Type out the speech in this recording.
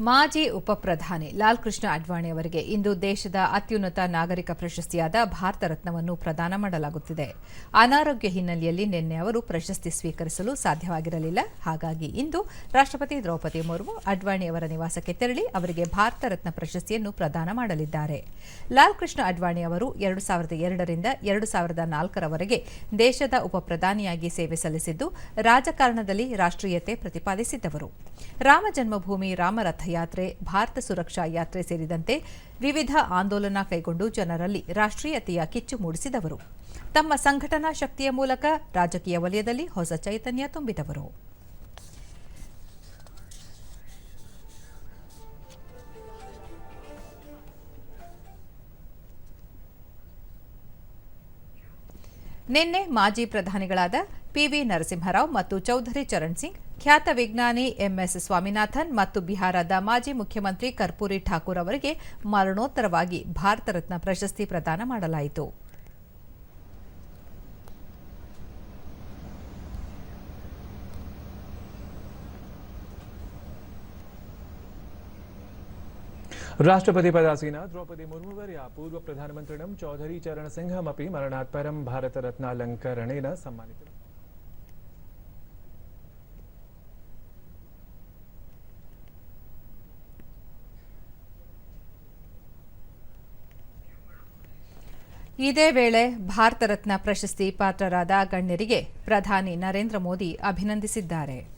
ಮಾಜಿ ಉಪಪ್ರಧಾನಿ ಲಾಲ್ ಕೃಷ್ಣ ಅಡ್ವಾಣಿ ಅವರಿಗೆ ಇಂದು ದೇಶದ ಅತ್ಯುನ್ನತ ನಾಗರಿಕ ಪ್ರಶಸ್ತಿಯಾದ ಭಾರತ ರತ್ನವನ್ನು ಪ್ರದಾನ ಮಾಡಲಾಗುತ್ತಿದೆ. ಅನಾರೋಗ್ಯ ಹಿನ್ನೆಲೆಯಲ್ಲಿ ನಿನ್ನೆ ಅವರು ಪ್ರಶಸ್ತಿ ಸ್ವೀಕರಿಸಲು ಸಾಧ್ಯವಾಗಿರಲಿಲ್ಲ. ಹಾಗಾಗಿ ಇಂದು ರಾಷ್ಟ್ರಪತಿ ದ್ರೌಪದಿ ಮುರ್ಮು, ಅಡ್ವಾಣಿ ಅವರ ನಿವಾಸಕ್ಕೆ ತೆರಳಿ ಅವರಿಗೆ ಭಾರತ ರತ್ನ ಪ್ರಶಸ್ತಿಯನ್ನು ಪ್ರದಾನ ಮಾಡಲಿದ್ದಾರೆ. ಲಾಲ್ ಕೃಷ್ಣ ಅಡ್ವಾಣಿ ಅವರು ಎರಡು ಸಾವಿರದ ಎರಡರಿಂದ ಎರಡು ಸಾವಿರದ ನಾಲ್ಕರವರೆಗೆ ದೇಶದ ಉಪಪ್ರಧಾನಿಯಾಗಿ ಸೇವೆ ಸಲ್ಲಿಸಿದ್ದು, ರಾಜಕಾರಣದಲ್ಲಿ ರಾಷ್ಟ್ರೀಯತೆ ಪ್ರತಿಪಾದಿಸಿದ್ದವರು. ರಾಮ ಜನ್ಮಭೂಮಿ ರಾಮರಥ ಯಾತ್ರೆ ಭಾರತ ಸುರಕ್ಷಾ ಯಾತ್ರೆ ಸೇರಿದಂತೆ ವಿವಿಧ ಆಂದೋಲನ ಕೈಗೊಂಡು ಜನರಲ್ಲಿ ರಾಷ್ಟ್ರೀಯತೆಯ ಕಿಚ್ಚು ಮೂಡಿಸಿದವರು. ತಮ್ಮ ಸಂಘಟನಾ ಶಕ್ತಿಯ ಮೂಲಕ ರಾಜಕೀಯ ವಲಯದಲ್ಲಿ ಹೊಸ ಚೈತನ್ಯ ತುಂಬಿದವರು. ನಿನ್ನೆ ಮಾಜಿ ಪ್ರಧಾನಿಗಳಾದ ಪಿವಿ ನರಸಿಂಹರಾವ್ ಮತ್ತು ಚೌಧರಿ ಚರಣ್ ಸಿಂಗ್ ಖ್ಯಾತ ವಿಜ್ಞಾನಿ ಎಂಎಸ್ ಸ್ವಾಮಿನಾಥನ್ ಮತ್ತು ಬಿಹಾರದ ಮಾಜಿ ಮುಖ್ಯಮಂತ್ರಿ ಕರ್ಪೂರಿ ಠಾಕೂರ್ ಅವರಿಗೆ ಮರಣೋತ್ತರವಾಗಿ ಭಾರತ ರತ್ನ ಪ್ರಶಸ್ತಿ ಪ್ರದಾನ ಮಾಡಲಾಯಿತು राष्ट्रपतिपदासीना द्रौपदी मुर्मुवर्या पूर्वप्रधानमन्त्रिणं चौधरी चरणसिंहमपि मरणात् परं भारतरत्नालङ्करणेन सम्मानितम् ಇದೇ ವೇಳೆ ಭಾರತ ರತ್ನ ಪ್ರಶಸ್ತಿ ಪಾತ್ರರಾದ ಗಣ್ಯರಿಗೆ ಪ್ರಧಾನಿ ನರೇಂದ್ರ ಮೋದಿ ಅಭಿನಂದಿಸಿದ್ದಾರೆ.